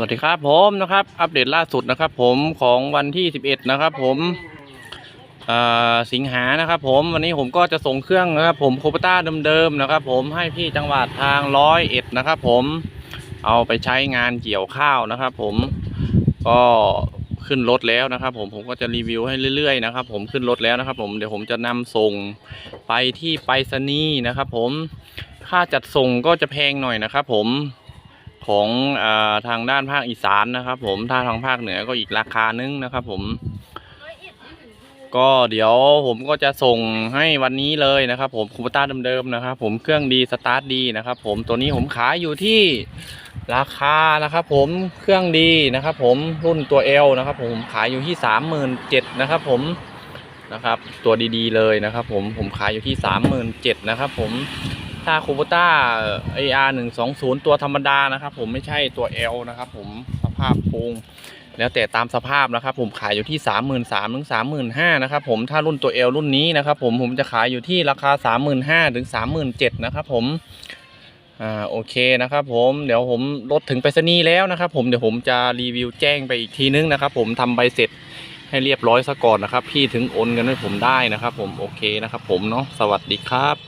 วัสดีครับผมนะครับ อัปเดตล่าสุดนะครับ ผมของวันที่ 11 นะครับ ผมสิงหานะครับ ผมวันนี้ผมก็จะส่งเครื่องนะครับ ผมโคปต้าเดิมๆนะครับ ผมให้พี่จังหวัดทางร้อยเอ็ดนะครับ ผมเอาไปใช้งานเกี่ยวข้าวนะครับ ผมก็ขึ้นรถแล้วนะครับ ผมผมก็จะรีวิวให้เรื่อยๆนะครับ ผมขึ้นรถแล้วนะครับ ผมเดี๋ยวผมจะนำส่งไปที่ไปรษณีย์นะครับ ผมค่าจัดส่งก็จะแพงหน่อยนะครับ ผม ของอทางด้านภาคอีสานนะครับ ผมถ้าทางภาคเหนือก็อีกราคานึงนะครับ ผม ก็เดี๋ยวผมก็จะส่งให้วันนี้เลยนะครับ ผมคูปต้าเดิมๆนะครับ ผมเครื่องดีสตาร์ทดีนะครับ ผมตัวนี้ผมขายอยู่ที่ราคานะครับ ผมเครื่องดีนะครับ ผมรุ่นตัว L นะครับ ผมขายอยู่ที่สามหมื่นเจ็ดนะครับ ผมนะครับ ตัวดีๆเลยนะครับ ผมผมขายอยู่ที่สามหมื่นเจ็ดนะครับ ผม ถ้าคูปต้า AR หนึ่งสองศูนย์ตัวธรรมดานะครับ ผมไม่ใช่ตัว L นะครับผมสภาพโครงแล้วแต่ตามสภาพนะครับ ผมขายอยู่ที่สามหมื่นสามถึงสามหมื่นห้านะครับผมถ้ารุ่นตัวเอลรุ่นนี้นะครับ ผมผมจะขายอยู่ที่ราคาสามหมื่นห้าถึงสามหมื่นเจ็ดนะครับผมอ่าโอเคนะครับผมเดี๋ยวผมรถถึงไปรษณีย์แล้วนะครับ ผมเดี๋ยวผมจะรีวิวแจ้งไปอีกทีนึงนะครับ ผมทำใบเสร็จให้เรียบร้อยซะก่อนนะครับ พี่ถึงโอนเงินให้ผมได้นะครับ ผมโอเคนะครับ ผมเนาะสวัสดีครับ